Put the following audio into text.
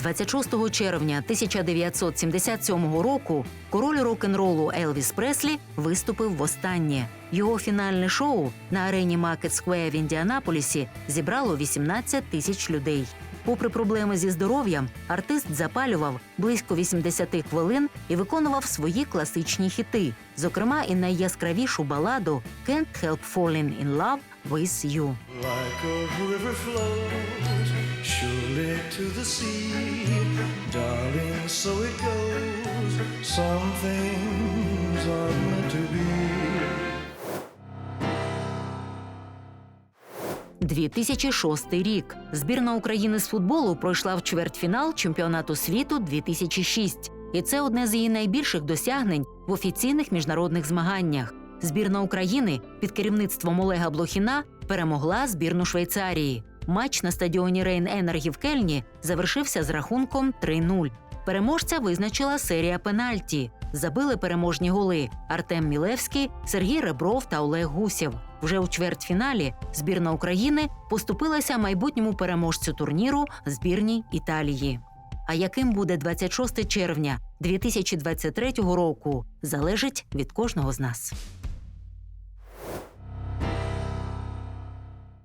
26 червня 1977 року король рок-н-ролу Елвіс Преслі виступив востаннє. Його фінальне шоу на арені Макет Сквея в Індіанаполісі зібрало 18 тисяч людей. Попри проблеми зі здоров'ям, артист запалював близько 80 хвилин і виконував свої класичні хіти, зокрема і найяскравішу баладу «Can't Help Falling in Love with You». Like a river flows to the sea, darling, so it goes. Some things are meant to be. 2006 рік. Збірна України з футболу пройшла в чвертьфінал чемпіонату світу 2006. І це одне з її найбільших досягнень в офіційних міжнародних змаганнях. Збірна України під керівництвом Олега Блохіна перемогла збірну Швейцарії. Матч на стадіоні Рейн Енергі в Кельні завершився з рахунком 3-0. Переможця визначила серія пенальті. Забили переможні голи Артем Мілевський, Сергій Ребров та Олег Гусєв. Вже у чвертьфіналі збірна України поступилася майбутньому переможцю турніру збірній Італії. А яким буде 26 червня 2023 року, залежить від кожного з нас.